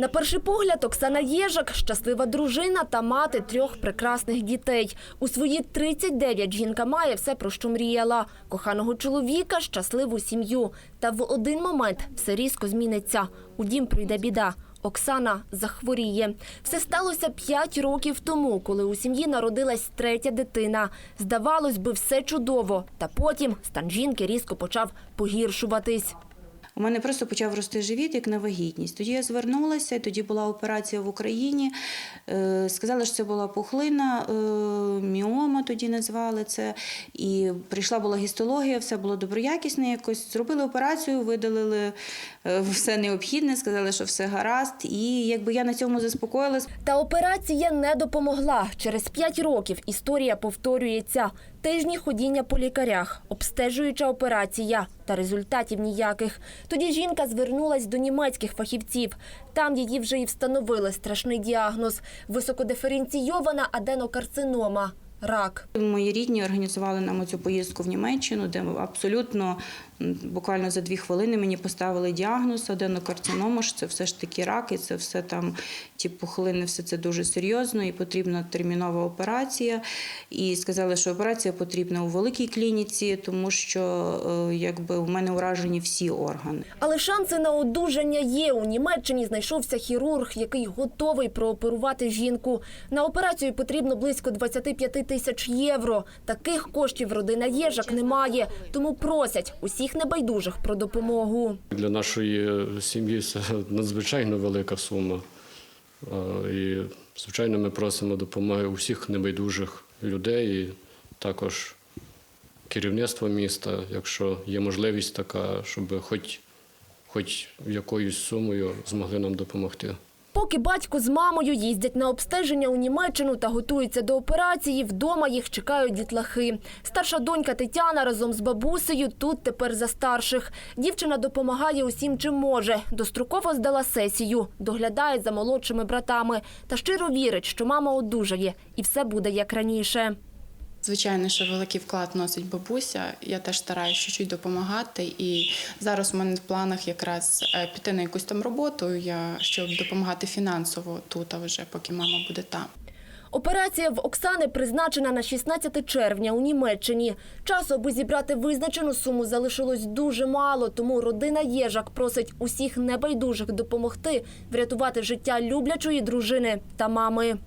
На перший погляд Оксана Єжак – щаслива дружина та мати трьох прекрасних дітей. У свої 39 жінка має все, про що мріяла. Коханого чоловіка, щасливу сім'ю. Та в один момент все різко зміниться. У дім прийде біда. Оксана захворіє. Все сталося 5 років тому, коли у сім'ї народилась третя дитина. Здавалось би, все чудово. Та потім стан жінки різко почав погіршуватись. У мене просто почав рости живіт як на вагітність. Тоді я звернулася, тоді була операція в Україні. Е, Сказали, що це була пухлина, е, міома тоді назвали це. І прийшла була гістологія, все було доброякісне якось. Зробили операцію, видалили е, все необхідне, сказали, що все гаразд. І якби я на цьому заспокоїлась. Та операція не допомогла. Через п'ять років історія повторюється. Тижні ходіння по лікарях, обстежуюча операція та результатів ніяких. Тоді жінка звернулась до німецьких фахівців. Там її вже і встановили страшний діагноз – високодиференційована аденокарцинома – рак. Мої рідні організували нам цю поїздку в Німеччину, де абсолютно буквально за дві хвилини мені поставили діагноз аденокарцинома, що це все ж таки рак, і це все там ті пухлини, все це дуже серйозно і потрібна термінова операція. І сказали, що операція потрібна у великій клініці, тому що е, якби у мене уражені всі органи. Але шанси на одужання є. У Німеччині знайшовся хірург, який готовий прооперувати жінку. На операцію потрібно близько 25 тисяч євро. Таких коштів родина Єжак не має, тому просять усіх небайдужих про допомогу. Для нашої сім'ї це надзвичайно велика сума. І, звичайно, ми просимо допомоги усіх небайдужих людей, і також керівництва міста, якщо є можливість така, щоб хоч, хоч якоюсь сумою змогли нам допомогти. Поки батько з мамою їздять на обстеження у Німеччину та готуються до операції, вдома їх чекають дітлахи. Старша донька Тетяна разом з бабусею тут тепер за старших. Дівчина допомагає усім, чим може. Достроково здала сесію, доглядає за молодшими братами та щиро вірить, що мама одужає і все буде як раніше. Звичайно, що великий вклад вносить бабуся. Я теж стараюся чуть-чуть допомагати. І зараз у мене в планах якраз е, піти на якусь там роботу, я, щоб допомагати фінансово тут, а вже поки мама буде там. Операція в Оксани призначена на 16 червня у Німеччині. Часу, аби зібрати визначену суму, залишилось дуже мало, тому родина Єжак просить усіх небайдужих допомогти врятувати життя люблячої дружини та мами.